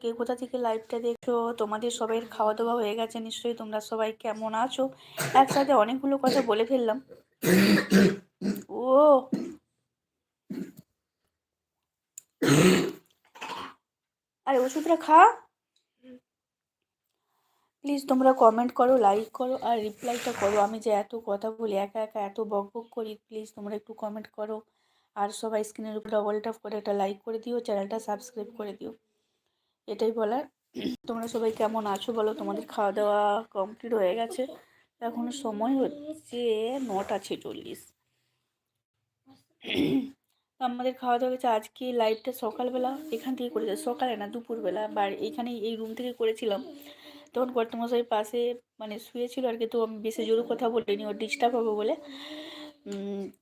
কে? কোথা থেকে লাইভটা দেখছ? তোমাদের সবাই খাওয়া দাওয়া হয়ে গেছে নিশ্চয়ই, তোমরা সবাই কেমন আছো? একসাথে অনেকগুলো কথা বলে ফেললাম। ও! আরে, ওষুধটা খা। প্লিজ তোমরা কমেন্ট করো লাইক করো আর রিপ্লাইটা করো। আমি যে এত কথা বলি, একা একা এত বক বক করি প্লিজ তোমরা একটু কমেন্ট করো। আর সবাই স্ক্রিনের উপর ডবল ট্যাপ করে একটা লাইক করে দিও চ্যানেলটা সাবস্ক্রাইব করে দিও। এটাই বলার। তোমরা সবাই কেমন আছো বলো? তোমাদের খাওয়া দাওয়া কমপ্লিট হয়ে গেছে। এখনও সময় হচ্ছে নটা ছেচল্লিশ। আমাদের খাওয়া দাওয়া গেছে আজকে লাইভটা সকালবেলা। এখান থেকে করেছে, সকালে না, দুপুরবেলা। বা এইখানে এই রুম থেকে করেছিলাম। তখন কর্তমশাই পাশে মানে শুয়েছিল আর কি, তো আমি বেশি জোরে কথা বলিনি। ওর ডিস্টার্ব হবে বলে।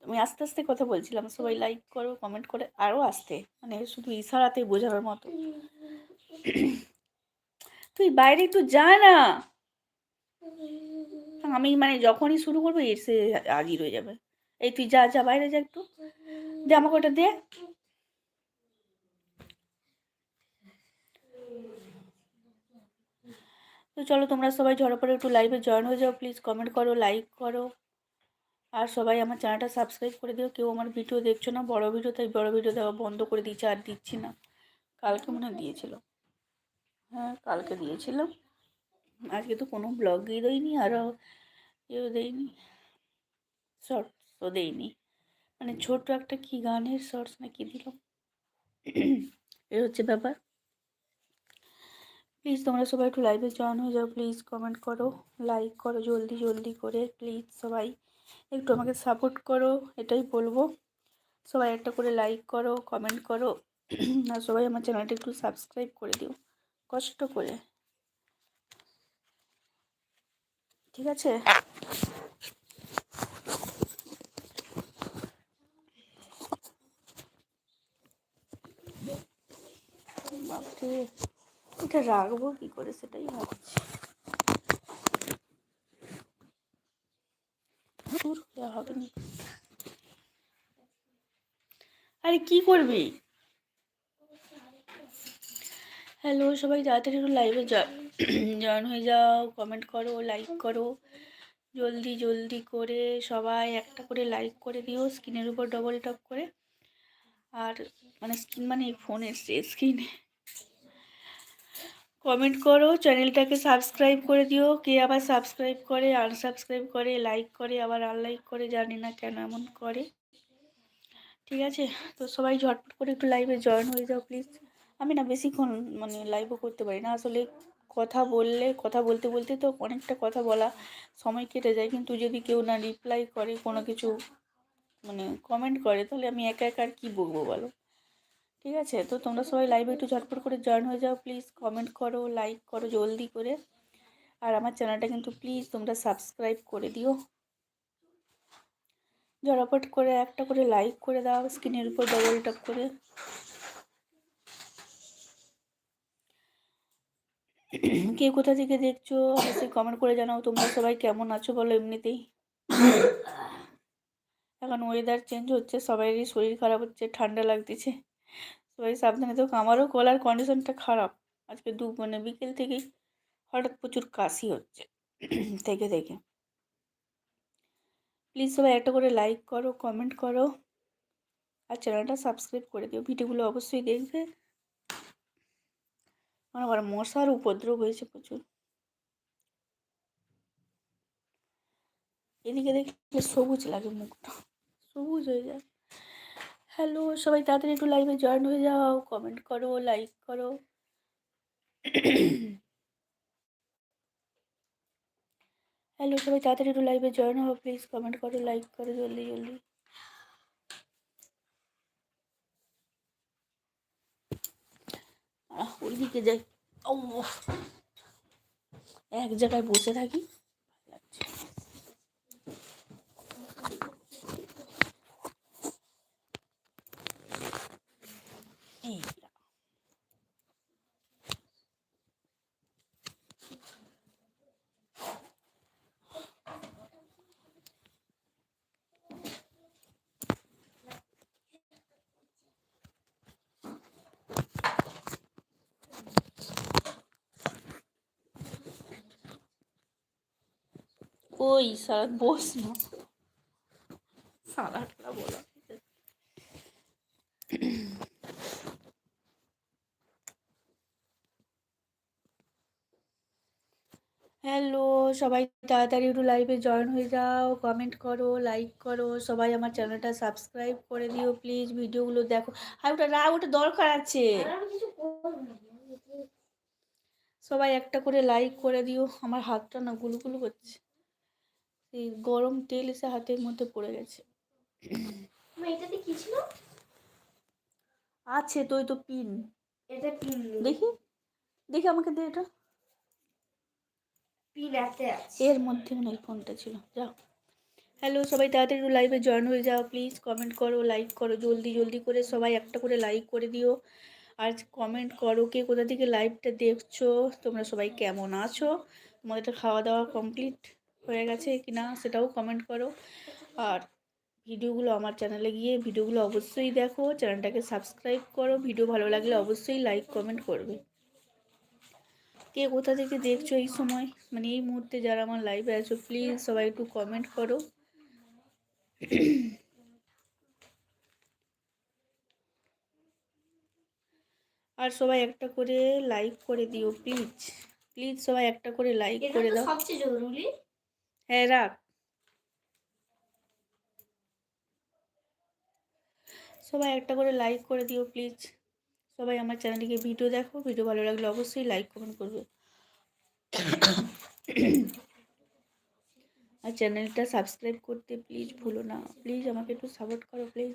আমি আস্তে আস্তে কথা বলছিলাম। সবাই লাইক করো কমেন্ট করে আরও আসতে। মানে শুধু ইশারাতে বোঝানোর মতো। তুই বাইরে একটু যা না। আমি মানে যখনই শুরু করব এসে হাজির হয়ে যাবে। এই তুই যা যা বাইরে যা একটু। দে আমাকে ওটা দে। তো চলো তোমরা সবাই ঝড়পড়ে একটু লাইভে জয়েন হয়ে যাও প্লিজ কমেন্ট করো লাইক করো। আর সবাই আমার চ্যানেলটা সাবস্ক্রাইব করে দিও। কেউ আমার ভিডিও দেখছ না বড় ভিডিও তাই বড় ভিডিও দেওয়া বন্ধ করে দিয়েছে আর দিচ্ছি না। কালকে মনে দিয়েছিল। হ্যাঁ কালকে দিয়েছিলাম। আজকে তো কোনো ব্লগই দেয়নি আরও এও দেয়নি শর্টসও দেয়নি মানে ছোট একটা কি গানের শর্টস না কি দিল? এ হচ্ছে ব্যাপার। প্লিজ তোমরা সবাই একটু লাইভে জয়েন হয়ে যাও প্লিজ কমেন্ট করো লাইক করো, জলদি জলদি করে প্লিজ সবাই একটু আমাকে সাপোর্ট করো, এটাই বলব। সবাই একটা করে লাইক করো কমেন্ট করো, আর সবাই আমার চ্যানেলটা একটু সাবস্ক্রাইব করে দিও। কষ্ট করে। ঠিক আছে? এটা রাখব কি করে সেটাই ভাবছি। হবে না। আরে কি করবি? হ্যালো সবাই তাড়াতাড়ি একটু লাইভে জয়েন হয়ে যাও কমেন্ট করো লাইক করো। জলদি জলদি করে সবাই একটা করে লাইক করে দিও স্ক্রিনের উপর ডবল টপ করে। আর মানে স্ক্রিন মানে ফোনের স্ক্রিনে কমেন্ট করো চ্যানেলটাকে সাবস্ক্রাইব করে দিও। কে আবার সাবস্ক্রাইব করে আনসাবস্ক্রাইব করে লাইক করে, আবার আনলাইক করে, জানি না কেন এমন করে। ঠিক আছে? তো সবাই ঝটপট করে একটু লাইভে জয়েন হয়ে যাও প্লিজ আমি না বেশিক্ষণ মানে লাইভও করতে পারি না। আসলে কথা বললে, কথা বলতে বলতে তো অনেকটা কথা বলা সময় কেটে যায়। কিন্তু যদি কেউ না রিপ্লাই করে, কোনো কিছু মানে কমেন্ট করে, তাহলে আমি একা একা আর কী বলব বলো? ঠিক আছে? তো তোমরা সবাই লাইভে একটু ঝটপট করে জয়েন হয়ে যাও। প্লিজ কমেন্ট করো লাইক করো জলদি করে। আর আমার চ্যানেলটা কিন্তু প্লিজ তোমরা সাবস্ক্রাইব করে দিও। ঝটপট করে একটা করে লাইক করে দাও স্ক্রিনের উপর ডবল টপ করে। কে কোথা থেকে দেখছ? অবশ্যই কমেন্ট করে জানাও, তোমরা সবাই কেমন আছো বলো এমনিতেই? এখন ওয়েদার চেঞ্জ হচ্ছে সবাইয়েরই শরীর খারাপ হচ্ছে, ঠান্ডা লাগতেছে। সবাই সাবধানে তো আমারও গলার কন্ডিশনটা খারাপ। আজকে দু মানে বিকেল থেকেই হঠাৎ প্রচুর কাশি হচ্ছে, থেকে থেকে। প্লিজ সবাই একটা করে লাইক করো কমেন্ট করো, আর চ্যানেলটা সাবস্ক্রাইব করে দিও। ভিডিওগুলো অবশ্যই দেখবে। আমার আবার মশার উপদ্রব হয়েছে প্রচুর। এদিকে দেখলে সবুজ লাগে মুখটা, সবুজ হয়ে যায়। হ্যালো সবাই তাড়াতাড়ি একটু লাইভে জয়েন হয়ে যাও কমেন্ট করো লাইক করো। হ্যালো সবাই তাড়াতাড়ি একটু লাইভে জয়েন হও প্লিজ কমেন্ট করো লাইক করো, জলদি জলদি। ওইদিকে যাই। এক জায়গায় বসে থাকি। ওই সারা বস না। সারাটা বলা। হ্যালো সবাই তাড়াতাড়ি একটু লাইভে জয়েন হয়ে যাও। কমেন্ট করো লাইক করো। সবাই আমার চ্যানেলটা সাবস্ক্রাইব করে দিও প্লিজ ভিডিওগুলো দেখো। আর ওটা রা ওটা দরকার আছে। সবাই একটা করে লাইক করে দিও। আমার হাতটা না গুলুগুলু করছে। এই গরম তেল এসে হাতের মধ্যে পড়ে গেছে। এটাতে কি ছিল? আছে তো তো পিন এটা পিন দেখি দেখি আমাকে দে এটা। পিন আছে। এর মধ্যে মনে হয় ফোনটা ছিল যাও। হ্যালো সবাই তাড়াতাড়ি একটু লাইভে জয়েন হয়ে যাও প্লিজ কমেন্ট করো লাইক করো জলদি জলদি করে সবাই একটা করে লাইক করে দিও। আর কমেন্ট করো কে কোথা থেকে লাইভটা দেখছ তোমরা সবাই কেমন আছো? তোমাদের খাওয়া দাওয়া কমপ্লিট হয়ে গেছে কি না সেটাও কমেন্ট করো। আর ভিডিওগুলো আমার চ্যানেলে গিয়ে ভিডিওগুলো অবশ্যই দেখো চ্যানেলটাকে সাবস্ক্রাইব করো। ভিডিও ভালো লাগলে অবশ্যই লাইক কমেন্ট করবে। কে কোথা থেকে দেখছ এই সময়? মানে এই মুহূর্তে যারা আমার লাইভে আছো প্লিজ সবাই একটু কমেন্ট করো। আর সবাই একটা করে লাইক করে দিও প্লিজ প্লিজ সবাই একটা করে লাইক করে দাও। সবচেয়ে জরুরি। হ্যাঁ রাখ সবাই একটা করে লাইক করে দিও প্লিজ সবাই আমার চ্যানেলটিকে ভিডিও দেখো ভিডিও ভালো লাগলে অবশ্যই লাইক কমেন্ট করবে। আর চ্যানেলটা সাবস্ক্রাইব করতে প্লিজ ভুলো না। প্লিজ আমাকে একটু সাপোর্ট করো প্লিজ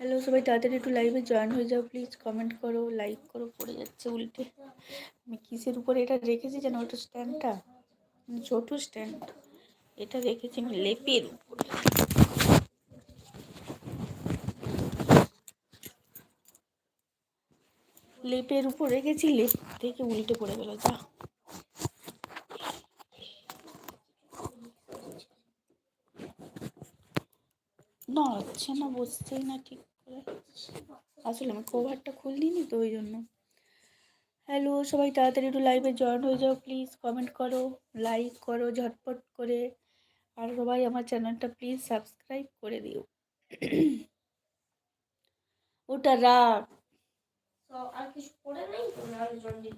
হ্যালো সবাই তাড়াতাড়ি একটু লাইভে জয়েন হয়ে যাও প্লিজ কমেন্ট করো লাইক করো, পড়ে যাচ্ছে উল্টে। আমি কিসের উপরে এটা রেখেছি যেন ওটা স্ট্যান্ডটা ছোট স্ট্যান্ড এটা রেখেছি আমি লেপের উপরে। লেপের উপর রেখেছি, লেপ থেকে উল্টে পড়ে গেল, যা। নড়ছে না, বসছেই না ঠিক। আসলে আমি কভারটা খুলিনি তো ওই জন্য হ্যালো সবাই তাড়াতাড়ি একটু লাইভে জয়েন হয়ে যাও প্লিজ কমেন্ট করো লাইক করো ঝটপট করে। আর সবাই আমার চ্যানেলটা প্লিজ সাবস্ক্রাইব করে দিও। ওটা জলদি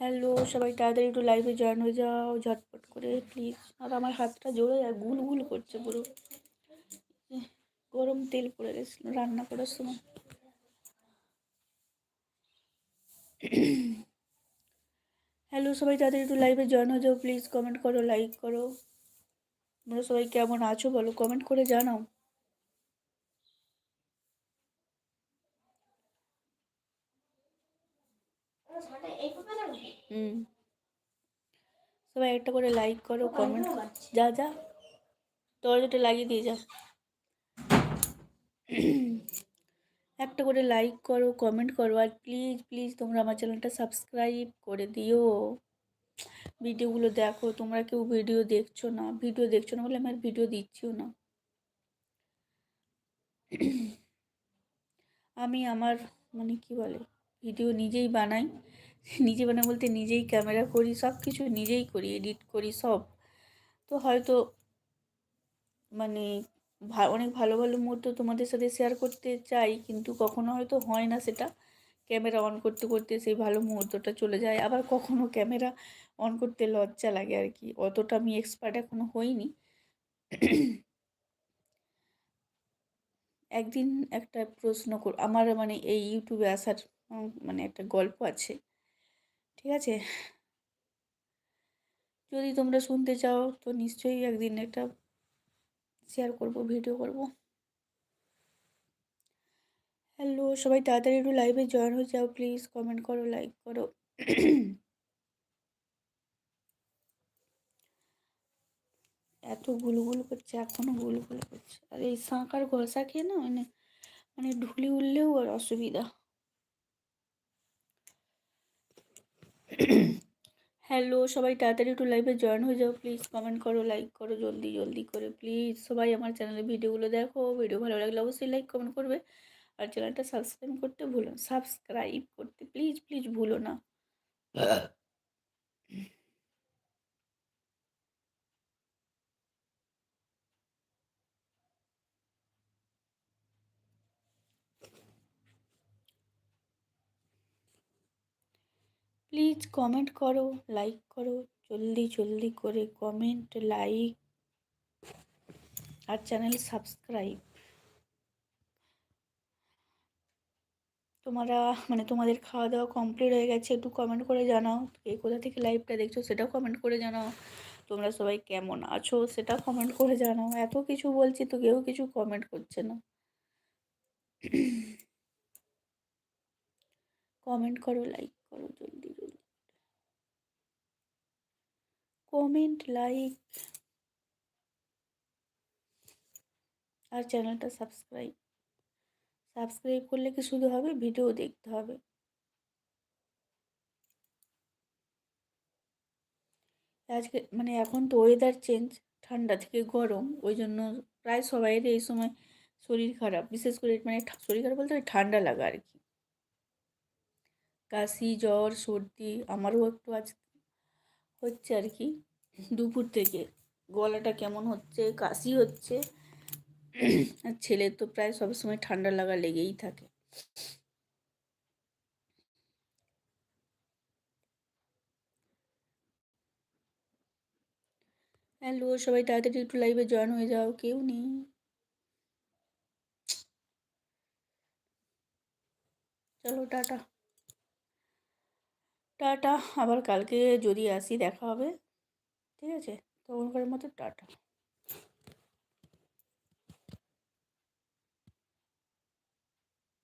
হ্যালো সবাই তাড়াতাড়ি একটু লাইভে জয়েন হয়ে যাও ঝটপট করে প্লিজ আর আমার হাতটা জোরে আর গুল গুল করছে পুরো। গরম তেল পড়ে গেছিল, রান্না করার সময়। হ্যালো সবাই তাড়াতাড়ি একটু লাইভে জয়েন হয়ে যাও প্লিজ কমেন্ট করো লাইক করো। তোমরা সবাই কেমন আছো বলো কমেন্ট করে জানাও। সবাই একটা করে লাইক করো কমেন্ট যা যা। দরজাটা লাগিয়ে দিয়ে যা। একটা করে লাইক করো কমেন্ট করো আর প্লিজ প্লিজ তোমরা আমার চ্যানেলটা সাবস্ক্রাইব করে দিও। ভিডিওগুলো দেখো, তোমরা কেউ ভিডিও দেখছ না ভিডিও দেখছ না বলে আমি আর ভিডিও দিচ্ছিও না। আমি আমার মানে কি বলে ভিডিও নিজেই বানাই, নিজে বানাই বলতে নিজেই ক্যামেরা করি সব কিছু নিজেই করি এডিট করি সব। তো হয়তো মানে অনেক ভালো ভালো মুহূর্ত তোমাদের সাথে শেয়ার করতে চাই, কিন্তু কখনো হয়তো হয় না সেটা। ক্যামেরা অন করতে করতে সেই ভালো মুহূর্তটা চলে যায়। আবার কখনো ক্যামেরা অন করতে লজ্জা লাগে আর কি। অতটা আমি এক্সপার্ট এখনও হইনি। একদিন একটা প্রশ্ন কর, আমার মানে এই ইউটিউবে আসার মানে একটা গল্প আছে। ঠিক আছে? যদি তোমরা শুনতে চাও, তো নিশ্চয়ই একদিন একটা শেয়ার করব ভিডিও করব। হ্যালো সবাই তাড়াতাড়ি একটু লাইভে জয়েন হয়ে যাও প্লিজ কমেন্ট করো লাইক করো। এত গুলগুল করছে, এখনও গুলগুল করছে। আর এই শাঁকার ঘষা খেয়ে না মানে মানে ঢুলি উঠলেও আর অসুবিধা। হ্যালো সবাই তাড়াতাড়ি একটু লাইভে জয়েন হয়ে যাও প্লিজ কমেন্ট করো লাইক করো, জলদি জলদি করে প্লিজ সবাই আমার চ্যানেলে ভিডিওগুলো দেখো ভিডিও ভালো লাগলে অবশ্যই লাইক কমেন্ট করবে। আর চ্যানেলটা সাবস্ক্রাইব করতে ভুলো সাবস্ক্রাইব করতে প্লিজ প্লিজ ভুলো না। প্লিজ কমেন্ট করো লাইক করো, জলদি জলদি করে কমেন্ট লাইক আর চ্যানেল সাবস্ক্রাইব তোমরা মানে তোমাদের খাওয়া দাওয়া কমপ্লিট হয়ে গেছে, একটু কমেন্ট করে জানাও। কে কোথা থেকে লাইভটা দেখছ সেটাও কমেন্ট করে জানাও। তোমরা সবাই কেমন আছো সেটা কমেন্ট করে জানাও। এত কিছু বলছি তো কেউ কিছু কমেন্ট করছে না। কমেন্ট করো লাইক করো, জলদি জলদি কমেন্ট লাইক আর চ্যানেলটা সাবস্ক্রাইব সাবস্ক্রাইব করলে কি শুধু হবে? ভিডিও দেখতে হবে। আজকে মানে এখন তো ওয়েদার চেঞ্জ ঠান্ডা থেকে গরম, ওই জন্য প্রায় সবাইয়ের এই সময় শরীর খারাপ। বিশেষ করে মানে শরীর খারাপ বলতে ঠান্ডা লাগা আর কি। কাশি, জ্বর, সর্দি, আমারও একটু আজ হচ্ছে আর কি। দুপুর থেকে গলাটা কেমন হচ্ছে, কাশি হচ্ছে। আর ছেলের তো প্রায় সবসময় ঠান্ডা লাগা লেগেই থাকে। হ্যালো, সবাই তাড়াতাড়ি একটু লাইভে জয়েন হয়ে যাও, কেউ নেই। চলো, টাটা। টাটা আবার কালকে যদি আসি দেখা হবে। ঠিক আছে? তখনকার মতো টাটা।